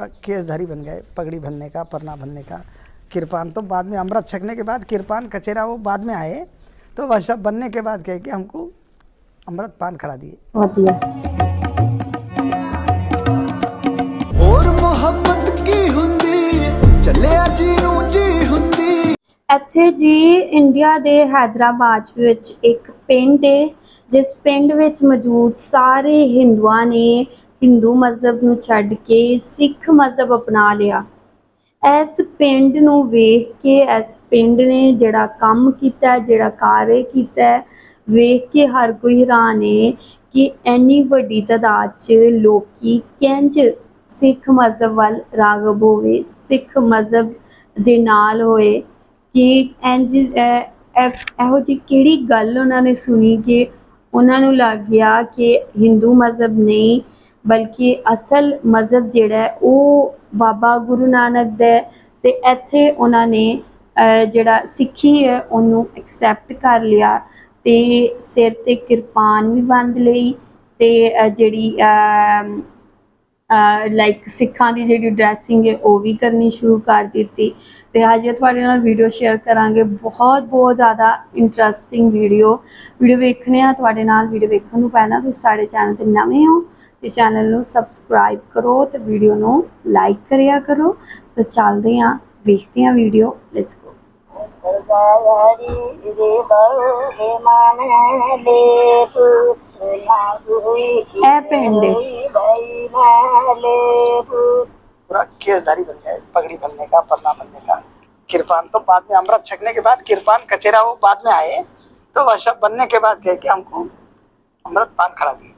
केसधारी बन गए पगड़ी बनने का परना बनने का किरपान तो बाद में अमृत छकने के बाद किरपान कचेरा वो बाद में आए तो वह सब बनने के बाद कहे कि हमको अमृत पान करा दिए ਵਧੀਆ ਹੋਰ ਮੁਹੱਬਤ ਕੀ ਹੁੰਦੀ ਚੱਲਿਆ ਜੀ ਨੂੰ ਜੀ ਹੁੰਦੀ ਇੱਥੇ ਜੀ ਇੰਡੀਆ ਦੇ ਹੈਦਰਾਬਾਦ ਵਿੱਚ ਇੱਕ ਪਿੰਡ ਹੈ ਜਿਸ ਪਿੰਡ ਵਿੱਚ ਮੌਜੂਦ ਸਾਰੇ ਹਿੰਦੂਆਂ ਨੇ ਹਿੰਦੂ ਮਜ਼ਹਬ ਨੂੰ ਛੱਡ ਕੇ ਸਿੱਖ ਮਜ਼ਹਬ ਅਪਣਾ ਲਿਆ। ਇਸ ਪਿੰਡ ਨੂੰ ਵੇਖ ਕੇ, ਇਸ ਪਿੰਡ ਨੇ ਜਿਹੜਾ ਕੰਮ ਕੀਤਾ, ਜਿਹੜਾ ਕਾਰਜ ਕੀਤਾ, ਵੇਖ ਕੇ ਹਰ ਕੋਈ ਹੈਰਾਨ ਹੈ ਕਿ ਇੰਨੀ ਵੱਡੀ ਤਾਦਾਦ 'ਚ ਲੋਕੀ ਕਿੰਜ ਸਿੱਖ ਮਜ਼ਹਬ ਵੱਲ ਰਾਗਬ ਹੋਵੇ, ਸਿੱਖ ਮਜ਼ਹਬ ਦੇ ਨਾਲ ਹੋਏ ਕਿ ਇੰਜ ਇਹੋ ਜਿਹੀ ਕਿਹੜੀ ਗੱਲ ਉਹਨਾਂ ਨੇ ਸੁਣੀ ਕਿ ਉਹਨਾਂ ਨੂੰ ਲੱਗ ਗਿਆ ਕਿ ਹਿੰਦੂ ਮਜ਼ਹਬ ਨਹੀਂ ਬਲਕਿ ਅਸਲ ਮਜ਼ਹਬ ਜਿਹੜਾ ਉਹ ਬਾਬਾ ਗੁਰੂ ਨਾਨਕ ਦਾ ਹੈ ਤੇ ਇੱਥੇ ਉਹਨਾਂ ਨੇ ਜਿਹੜਾ ਸਿੱਖੀ ਹੈ, ਉਹਨੂੰ ਐਕਸੈਪਟ ਕਰ ਲਿਆ ਤੇ ਸਿਰ ਤੇ ਕਿਰਪਾਨ ਵੀ ਬੰਦ ਲਈ ਤੇ ਜਿਹੜੀ ਲਾਈਕ ਸਿੱਖਾਂ ਦੀ ਜਿਹੜੀ ਡਰੈਸਿੰਗ ਹੈ, ਉਹ ਵੀ ਕਰਨੀ ਸ਼ੁਰੂ ਕਰ ਦਿੱਤੀ ਤੇ ਅੱਜ ਤੁਹਾਡੇ ਨਾਲ ਵੀਡੀਓ ਸ਼ੇਅਰ ਕਰਾਂਗੇ। ਬਹੁਤ ਬਹੁਤ ਜ਼ਿਆਦਾ ਇੰਟਰਸਟਿੰਗ ਵੀਡੀਓ ਵੀਡੀਓ ਵੇਖਣੇ ਆ ਤੁਹਾਡੇ ਨਾਲ ਵੀਡੀਓ ਵੇਖਣ ਨੂੰ ਪਹਿਲਾਂ ਤੁਸੀਂ ਸਾਡੇ ਚੈਨਲ ਤੇ ਨਵੇਂ ਹੋ ਤੇ ਚੈਨਲ ਨੂੰ ਸਬਸਕ੍ਰਾਈਬ ਕਰੋ ਤੇ ਵੀਡੀਓ ਨੂੰ ਲਾਈਕ ਕਰਿਆ ਕਰੋ ਸੋ ਚੱਲਦੇ ਆ ਵੇਖਦੇ ਆ ਵੀਡੀਓ ਲੈਟਸ ਗੋ हरी रे बहु मन ले पूछना सुई ਇਹ ਪਿੰਡ ਹੈ। भाई न ले पूछ पूरा केसधारी बन गए पगड़ी बनने का परना बनने का किरपान तो बाद में अमृत छकने के बाद किरपान कचेरा वो बाद में आए तो वह सब बनने के बाद कहे कि हमको अमृत पान करा दिए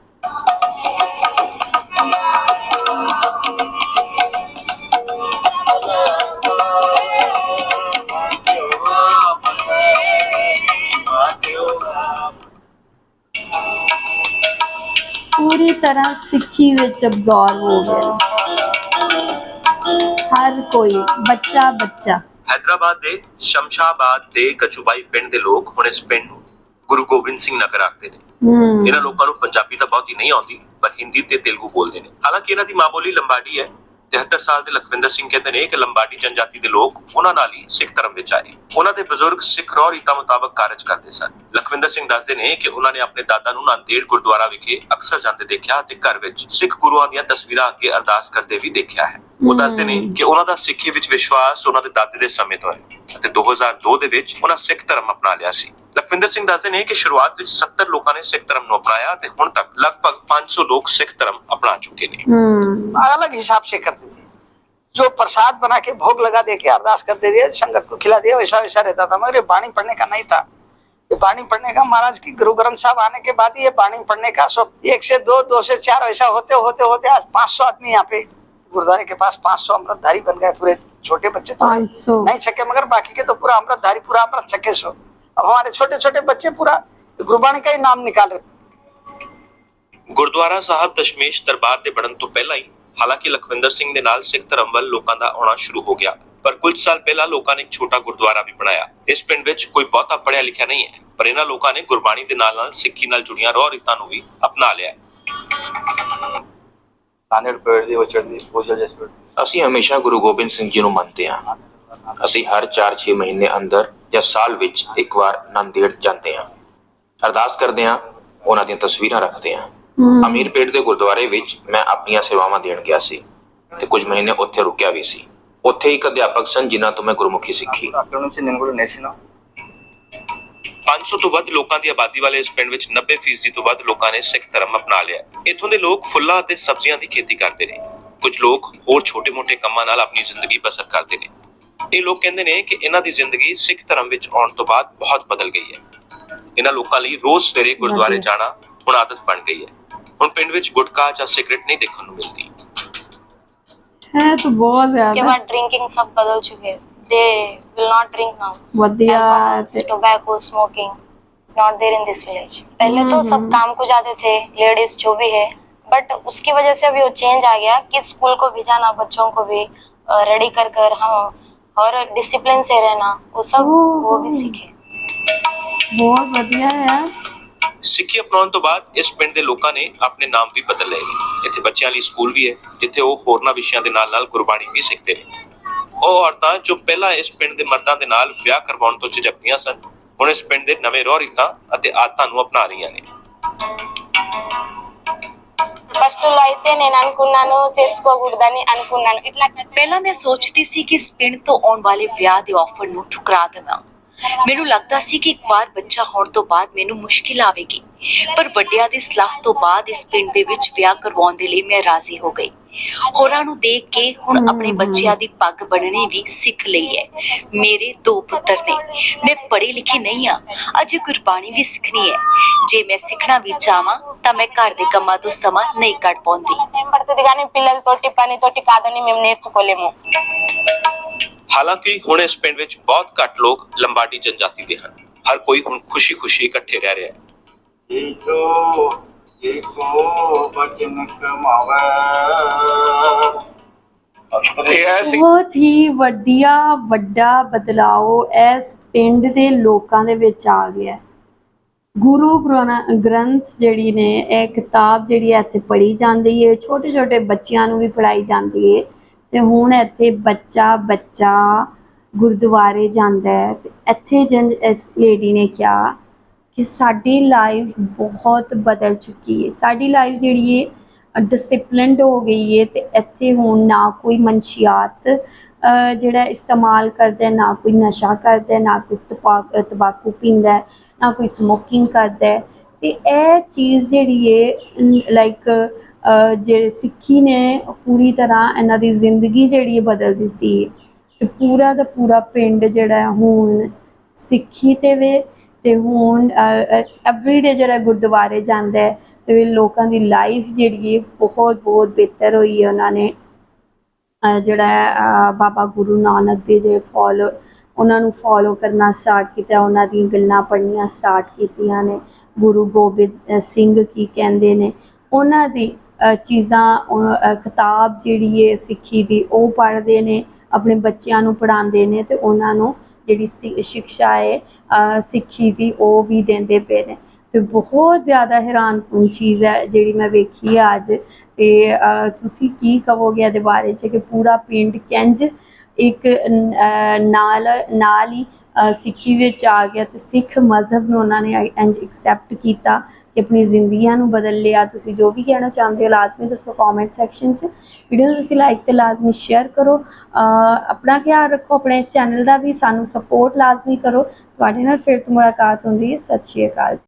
ਪੂਰੀ ਤਰ੍ਹਾਂ ਸਿੱਖੀ ਵਿੱਚ ਅਬਜ਼ੌਰਬ ਹੋ ਗਿਆ ਹਰ ਕੋਈ ਬੱਚਾ ਬੱਚਾ ਹੈਦਰਾਬਾਦ ਦੇ ਸ਼ਮਸ਼ਾਬਾਦ ਦੇ ਕਚੂਬਾਈ ਪਿੰਡ ਦੇ ਲੋਕ ਹੁਣ ਇਸ ਪਿੰਡ ਨੂੰ ਗੁਰੂ ਗੋਬਿੰਦ ਸਿੰਘ ਨਗਰ ਆਖਦੇ ਨੇ। ਇਹਨਾਂ ਲੋਕਾਂ ਨੂੰ ਪੰਜਾਬੀ ਤਾਂ ਬਹੁਤੀ ਨਹੀਂ ਆਉਂਦੀ ਪਰ ਹਿੰਦੀ ਤੇ ਤੇਲਗੂ ਬੋਲਦੇ ਨੇ। ਹਾਲਾਂਕਿ ਇਹਨਾਂ ਦੀ ਮਾਂ ਬੋਲੀ ਲੰਬਾੜੀ ਹੈ। 73 ਸਾਲ ਦੇ ਲਖਵਿੰਦਰ ਸਿੰਘ ਕਹਿੰਦੇ ਨੇ ਕਿ ਲੰਬਾੜੀ ਜਨਜਾਤੀ ਦੇ ਲੋਕ ਉਹਨਾਂ ਨਾਲ ਹੀ ਸਿੱਖ ਧਰਮ ਵਿੱਚ ਆਏ। ਉਹਨਾਂ ਦੇ ਬਜ਼ੁਰਗ ਸਿੱਖ ਰੌ ਰੀਤਾਂ ਮੁਤਾਬਕ ਕਾਰਜ ਕਰਦੇ ਸਨ। ਲਖਵਿੰਦਰ ਸਿੰਘ ਦੱਸਦੇ ਨੇ ਕਿ ਉਹਨਾਂ ਨੇ ਆਪਣੇ ਦਾਦਾ ਨੂੰ ਨਾਂਦੇੜ ਗੁਰਦੁਆਰਾ ਵਿਖੇ ਅਕਸਰ ਜਾਂਦੇ ਦੇਖਿਆ ਤੇ ਘਰ ਵਿੱਚ ਸਿੱਖ ਗੁਰੂਆਂ ਦੀਆਂ ਤਸਵੀਰਾਂ ਅੱਗੇ ਅਰਦਾਸ ਕਰਦੇ ਵੀ ਦੇਖਿਆ ਹੈ। ਉਹ ਦੱਸਦੇ ਨੇ ਕਿ ਉਹਨਾਂ ਦਾ ਸਿੱਖੀ ਵਿੱਚ ਵਿਸ਼ਵਾਸ ਉਹਨਾਂ ਦੇ ਦਾਦੇ ਦੇ ਸਮੇਂ ਤੋਂ ਹੈ ਅਤੇ 2002 ਦੇ ਵਿੱਚ ਉਹਨਾਂ ਸਿੱਖ ਧਰਮ ਅਪਣਾ ਲਿਆ ਸੀ। ਲਖਵਿੰਦਰ ਸਿੰਘ ਦੱਸਦੇ ਨੇ ਕਿ ਸ਼ੁਰੂਆਤ ਵਿੱਚ 70 ਲੋਕਾਂ ਨੇ ਸਿੱਖ ਧਰਮ ਨੂੰ ਅਪਣਾਇਆ ਤੇ ਹੁਣ ਤੱਕ ਲਗਭਗ 500 ਲੋਕ ਸਿੱਖ ਧਰਮ ਅਪਣਾ ਚੁੱਕੇ ਨੇ ਹੂੰ अलग हिसाब से करते थे जो प्रसाद बना के भोग लगा दे के अरदास कर दे दिया संगत को खिला दिया वैसा वैसा रहता था मगर ये बाणी पढ़ने का नहीं था ये बाणी पढ़ने का महाराज की गुरु ग्रंथ साहब आने के बाद ही ये बाणी पढ़ने का सब एक से दो दो से चार ऐसा होते होते होते आज पाँच सौ आदमी यहाँ पे गुरुद्वारे के पास पाँच सौ अमृतधारी बन गए पूरे छोटे बच्चे थोड़े 500 नहीं छके मगर बाकी के तो पूरा अमृतधारी पूरा अमृत छके सो अब हमारे छोटे छोटे बच्चे पूरा गुरबाणी का ही नाम निकाल रहे ਗੁਰਦੁਆਰਾ ਸਾਹਿਬ ਦਸ਼ਮੇਸ਼ ਦਰਬਾਰ ਦੇ ਬਣਨ ਤੋਂ ਪਹਿਲਾਂ ਹੀ ਹਾਲਾਂਕਿ ਲਖਵਿੰਦਰ ਸਿੰਘ ਦੇ ਨਾਲ ਸਿੱਖ ਧਰਮ ਵੱਲ ਲੋਕਾਂ ਦਾ ਆਉਣਾ ਸ਼ੁਰੂ ਹੋ ਗਿਆ ਪਰ ਕੁਝ ਸਾਲ ਪਹਿਲਾਂ ਲੋਕਾਂ ਨੇ ਇੱਕ ਛੋਟਾ ਗੁਰਦੁਆਰਾ ਵੀ ਬਣਾਇਆ ਇਸ ਪਿੰਡ ਵਿੱਚ ਕੋਈ ਬਹੁਤਾ ਪੜ੍ਹਿਆ ਲਿਖਿਆ ਨਹੀਂ ਹੈ ਪਰ ਇਹਨਾਂ ਲੋਕਾਂ ਨੇ ਗੁਰਬਾਣੀ ਦੇ ਨਾਲ ਨਾਲ ਸਿੱਖੀ ਨਾਲ ਜੁੜੀਆਂ ਰੋਹ ਰੀਤਾਂ ਨੂੰ ਵੀ ਅਪਣਾ ਲਿਆ ਹੈ ਨਾਂਦੇੜ ਪੇੜ ਦੀ ਵਚੜ ਦੀ ਪੂਜਾ ਜਿਸ ਪੇੜ ਅਸੀਂ ਹਮੇਸ਼ਾ ਗੁਰੂ ਗੋਬਿੰਦ ਸਿੰਘ ਜੀ ਨੂੰ ਮੰਨਦੇ ਹਾਂ ਅਸੀਂ ਹਰ 4-6 ਮਹੀਨੇ ਅੰਦਰ ਜਾਂ ਸਾਲ ਵਿੱਚ ਇੱਕ ਵਾਰ ਨੰਦੇੜ ਜਾਂਦੇ ਹਾਂ। ਅਰਦਾਸ ਕਰਦੇ ਹਾਂ ਉਹਨਾਂ ਦੀਆਂ ਤਸਵੀਰਾਂ ਰੱਖਦੇ ਹਾਂ। ਅਮੀਰਪੇਟ ਦੇ ਗੁਰਦੁਆਰੇ ਵਿੱਚ ਮੈਂ ਆਪਣੀਆਂ ਸੇਵਾਵਾਂ ਦੇਣ ਗਿਆ ਸੀ ਤੇ ਕੁਝ ਮਹੀਨੇ ਉੱਥੇ ਰੁਕਿਆ ਵੀ ਸੀ। ਉੱਥੇ ਇੱਕ ਅਧਿਆਪਕ ਸਨ ਜਿਨ੍ਹਾਂ ਤੋਂ ਮੈਂ ਗੁਰਮੁਖੀ ਸਿੱਖੀ। 500 ਤੋਂ ਵੱਧ ਲੋਕਾਂ ਦੀ ਆਬਾਦੀ ਵਾਲੇ ਇਸ ਪਿੰਡ ਵਿੱਚ 90% ਤੋਂ ਵੱਧ ਲੋਕਾਂ ਨੇ ਸਿੱਖ ਧਰਮ ਅਪਣਾ ਲਿਆ। ਇੱਥੋਂ ਦੇ ਲੋਕ ਫੁੱਲਾਂ ਅਤੇ ਸਬਜ਼ੀਆਂ ਦੀ ਖੇਤੀ ਕਰਦੇ ਨੇ। ਕੁਝ ਲੋਕ ਹੋਰ ਛੋਟੇ-ਮੋਟੇ ਕੰਮਾਂ ਨਾਲ ਆਪਣੀ ਜ਼ਿੰਦਗੀ ਬਸਰ ਕਰਦੇ ਨੇ। ਇਹ ਲੋਕ ਕਹਿੰਦੇ ਨੇ ਕਿ ਇਹਨਾਂ ਦੀ ਜ਼ਿੰਦਗੀ ਸਿੱਖ ਧਰਮ ਵਿੱਚ ਆਉਣ ਤੋਂ ਬਾਅਦ ਬਹੁਤ ਬਦਲ ਗਈ ਹੈ ਇਹਨਾਂ ਲੋਕਾਂ ਲਈ ਰੋਜ਼ ਸਵੇਰੇ ਗੁਰਦੁਆਰੇ ਵਧੀਆ। ਜਾਣਾ ਹੁਣ ਆਦਤ ਬਣ ਗਈ ਹੈ ਹੁਣ ਪਿੰਡ ਵਿੱਚ ਗੁਟਕਾ ਜਾਂ ਸਿਗਰਟ ਨਹੀਂ ਦੇਖਣ ਨੂੰ ਮਿਲਦੀ ਹੈ ਤਾਂ ਬਹੁਤ उसके ਜ਼ਿਆਦਾ बाद ड्रिंकिंग सब बदल चुके हैं they will not drink now ਵਧੀਆ ਤੇ tobacco smoking it's not there in this village पहले तो सब काम को जाते थे लेडीज जो भी है बट उसकी वजह से अभी वो चेंज आ गया कि स्कूल को भी जाना बच्चों को भी रेडी कर कर हम और डिसिप्लिन से रहना वो सब वो भी सीखे ਬਹੁਤ ਵਧੀਆ ਆ ਸਿੱਖੀ ਅਪਣਾਉਣ ਤੋਂ ਬਾਅਦ ਇਸ ਪਿੰਡ ਦੇ ਲੋਕਾਂ ਨੇ ਆਪਣੇ ਨਾਮ ਵੀ ਬਦਲ ਲਏ। ਇੱਥੇ ਬੱਚਿਆਂ ਲਈ ਸਕੂਲ ਵੀ ਹੈ ਜਿੱਥੇ ਉਹ ਹੋਰਨਾਂ ਵਿਸ਼ਿਆਂ ਦੇ ਨਾਲ-ਨਾਲ ਗੁਰਬਾਣੀ ਵੀ ਸਿੱਖਦੇ ਨੇ। ਉਹ ਔਰਤਾਂ ਜੋ ਪਹਿਲਾਂ ਇਸ ਪਿੰਡ ਦੇ ਮਰਦਾਂ ਦੇ ਨਾਲ ਵਿਆਹ ਕਰਵਾਉਣ ਤੋਂ ਝਿਜਕਦੀਆਂ ਸਨ ਹੁਣ ਇਸ ਪਿੰਡ ਦੇ ਨਵੇਂ ਰੋਹ ਰੀਤਾਂ ਅਤੇ ਆਦਤਾਂ ਨੂੰ ਅਪਣਾ ਰਹੀਆਂ ਨੇ। అయితే నేను అనుకున్నాను చేసుకోకూడదని అనుకున్నాను ఇట్లా पहला मैं सोचती सी कि इस पिंड तो आने वाले ब्याह के ऑफर ਨੂੰ ठुकरा देना ਮੈਨੂੰ ਲੱਗਦਾ ਸੀ ਕਿ ਇੱਕ ਵਾਰ ਬੱਚਾ ਹੋਣ ਤੋਂ ਬਾਅਦ ਮੈਨੂੰ ਮੁਸ਼ਕਿਲ ਆਵੇਗੀ ਪਰ ਵੱਡਿਆਂ ਦੀ ਸਲਾਹ ਤੋਂ ਬਾਅਦ ਇਸ ਪਿੰਡ ਦੇ ਵਿੱਚ ਵਿਆਹ ਕਰਵਾਉਣ ਦੇ ਲਈ ਮੈਂ ਰਾਜ਼ੀ ਹੋ ਗਈ ਹੋਰਾਂ ਨੂੰ ਦੇਖ ਕੇ ਹੁਣ ਆਪਣੇ ਬੱਚਿਆਂ ਦੀ ਪੱਗ ਬਣਨੀ ਵੀ ਸਿੱਖ ਲਈ ਹੈ ਮੇਰੇ ਦੋ ਪੁੱਤਰ ਨੇ ਮੈਂ ਪੜ੍ਹੀ ਲਿਖੀ ਨਹੀਂ ਆ ਅਜੇ ਗੁਰਬਾਣੀ ਵੀ ਸਿੱਖਣੀ ਹੈ ਜੇ ਮੈਂ ਸਿੱਖਣਾ ਵੀ ਚਾਹਾਂ ਤਾਂ ਮੈਂ ਘਰ ਦੇ ਕੰਮਾਂ ਤੋਂ ਸਮਾਂ ਨਹੀਂ ਕੱਢ ਪਾਉਂਦੀ టైం పడుతుంది కానీ పిల్లలతోటి పనితోటి కాదని మేము నేర్చుకోలేము ਹਾਲਾਂਕਿ ਹੁਣ ਇਸ ਪਿੰਡ ਵਿੱਚ ਬਹੁਤ ਘੱਟ ਲੋਕ ਲੰਬਾਡੀ ਜਨਜਾਤੀ ਦੇ ਹਨ। ਹਰ ਕੋਈ ਹੁਣ ਖੁਸ਼ੀ-ਖੁਸ਼ੀ ਇਕੱਠੇ ਰਹਿ ਰਿਹਾ ਹੈ। ਏਕੋ ਬਚਨ ਕਮਾਵੇ। ਬਹੁਤ ਹੀ ਵੱਡੀਆ ਵੱਡਾ ਬਦਲਾਅ ਇਸ ਪਿੰਡ ਦੇ ਲੋਕਾਂ ਦੇ ਵਿੱਚ ਆ ਗਿਆ ਹੈ। ਗੁਰੂ ਗ੍ਰੰਥ ਜਿਹੜੀ ਨੇ ਇਹ ਕਿਤਾਬ ਜਿਹੜੀ ਇੱਥੇ ਪੜ੍ਹੀ ਜਾਂਦੀ ਹੈ ਛੋਟੇ ਛੋਟੇ ਬੱਚਿਆਂ ਨੂੰ ਵੀ ਪੜ੍ਹਾਈ ਜਾਂਦੀ ਹੈ। ਤੇ ਹੁਣ ਇੱਥੇ ਬੱਚਾ ਬੱਚਾ ਗੁਰਦੁਆਰੇ ਜਾਂਦਾ ਹੈ ਤੇ ਇੱਥੇ ਜਨ ਇਸ ਲੇਡੀ ਨੇ ਕਿਹਾ ਕਿ ਸਾਡੀ ਲਾਈਫ ਬਹੁਤ ਬਦਲ ਚੁੱਕੀ ਹੈ। ਸਾਡੀ ਲਾਈਫ ਜਿਹੜੀ ਹੈ ਡਿਸਪਲਿਨਡ ਹੋ ਗਈ ਹੈ ਤੇ ਇੱਥੇ ਹੁਣ ਨਾ ਕੋਈ ਮਨਸ਼ੀਆਤ ਜਿਹੜਾ ਇਸਤੇਮਾਲ ਕਰਦਾ ਨਾ ਕੋਈ ਨਸ਼ਾ ਕਰਦਾ ਨਾ ਕੋਈ ਤਪਾ- ਤੰਬਾਕੂ ਪੀਂਦਾ ਨਾ ਕੋਈ ਸਮੋਕਿੰਗ ਕਰਦਾ ਹੈ। ਤੇ ਇਹ ਚੀਜ਼ ਜਿਹੜੀ ਹੈ ਲਾਈਕ ਜਿਹੜੇ ਸਿੱਖੀ ਨੇ ਪੂਰੀ ਤਰ੍ਹਾਂ ਇਹਨਾਂ ਦੀ ਜ਼ਿੰਦਗੀ ਜਿਹੜੀ ਹੈ ਬਦਲ ਦਿੱਤੀ ਹੈ। ਤੇ ਪੂਰਾ ਦਾ ਪੂਰਾ ਪਿੰਡ ਜਿਹੜਾ ਹੁਣ ਸਿੱਖੀ ਤੇ ਵੇ, ਤੇ ਹੁਣ ਐਵਰੀਡੇ ਜਿਹੜਾ ਗੁਰਦੁਆਰੇ ਜਾਂਦਾ ਹੈ, ਤੇ ਲੋਕਾਂ ਦੀ ਲਾਈਫ ਜਿਹੜੀ ਹੈ ਬਹੁਤ ਬਹੁਤ ਬਿਹਤਰ ਹੋਈ ਹੈ ਉਹਨਾਂ ਨੇ। ਜਿਹੜਾ ਬਾਬਾ ਗੁਰੂ ਨਾਨਕ ਦੇ ਜਿਹੜੇ ਫੋਲੋ ਉਹਨਾਂ ਨੂੰ ਫੋਲੋ ਕਰਨਾ ਸਟਾਰਟ ਕੀਤਾ, ਉਹਨਾਂ ਦੀਆਂ ਗੱਲਾਂ ਪੜ੍ਹਨੀਆਂ ਸਟਾਰਟ ਕੀਤੀਆਂ ਨੇ। ਗੁਰੂ ਗੋਬਿੰਦ ਸਿੰਘ ਕੀ ਕਹਿੰਦੇ ਨੇ, ਉਹਨਾਂ ਦੀ ਚੀਜ਼ਾਂ ਕਿਤਾਬ ਜਿਹੜੀ ਹੈ ਸਿੱਖੀ ਦੀ, ਉਹ ਪੜ੍ਹਦੇ ਨੇ, ਆਪਣੇ ਬੱਚਿਆਂ ਨੂੰ ਪੜ੍ਹਾਉਂਦੇ ਨੇ ਤੇ ਉਹਨਾਂ ਨੂੰ ਜਿਹੜੀ ਸਿ- ਸਿੱਖਿਆ ਹੈ ਸਿੱਖੀ ਦੀ, ਉਹ ਵੀ ਦਿੰਦੇ ਪਏ ਨੇ। ਤੇ ਬਹੁਤ ਜ਼ਿਆਦਾ ਹੈਰਾਨਕੁਨ ਚੀਜ਼ ਹੈ ਜਿਹੜੀ ਮੈਂ ਵੇਖੀ ਹੈ ਅੱਜ। ਤੇ ਤੁਸੀਂ ਕੀ ਕਹੋਗੇ ਇਹਦੇ ਬਾਰੇ ਚ ਕਿ ਪੂਰਾ ਪਿੰਡ ਕਿੰਜ ਇੱਕ ਨਾਲ ਨਾਲ ਹੀ ਸਿੱਖੀ ਵਿੱਚ ਆ ਗਿਆ ਤੇ ਸਿੱਖ ਮਜ਼ਹਬ ਨੂੰ ਉਹਨਾਂ ਨੇ ਇੰਜ ਐਕਸੈਪਟ ਕੀਤਾ ਕਿ ਆਪਣੀ ਜ਼ਿੰਦਗੀਆਂ ਨੂੰ ਬਦਲ ਲਿਆ। ਤੁਸੀਂ ਜੋ ਵੀ ਕਹਿਣਾ ਚਾਹੁੰਦੇ ਹੋ ਲਾਜ਼ਮੀ ਦੱਸੋ ਕਮੈਂਟ ਸੈਕਸ਼ਨ 'ਚ। ਵੀਡੀਓ ਨੂੰ ਤੁਸੀਂ ਲਾਈਕ ਤੇ ਲਾਜ਼ਮੀ ਸ਼ੇਅਰ ਕਰੋ। ਆਪਣਾ ਖਿਆਲ ਰੱਖੋ, ਆਪਣੇ ਇਸ ਚੈਨਲ ਦਾ ਵੀ ਸਾਨੂੰ ਸਪੋਰਟ ਲਾਜ਼ਮੀ ਕਰੋ। ਤੁਹਾਡੇ ਨਾਲ ਫਿਰ ਤੋਂ ਮੁਲਾਕਾਤ ਹੁੰਦੀ ਹੈ। ਸਤਿ ਸ਼੍ਰੀ ਅਕਾਲ ਜੀ।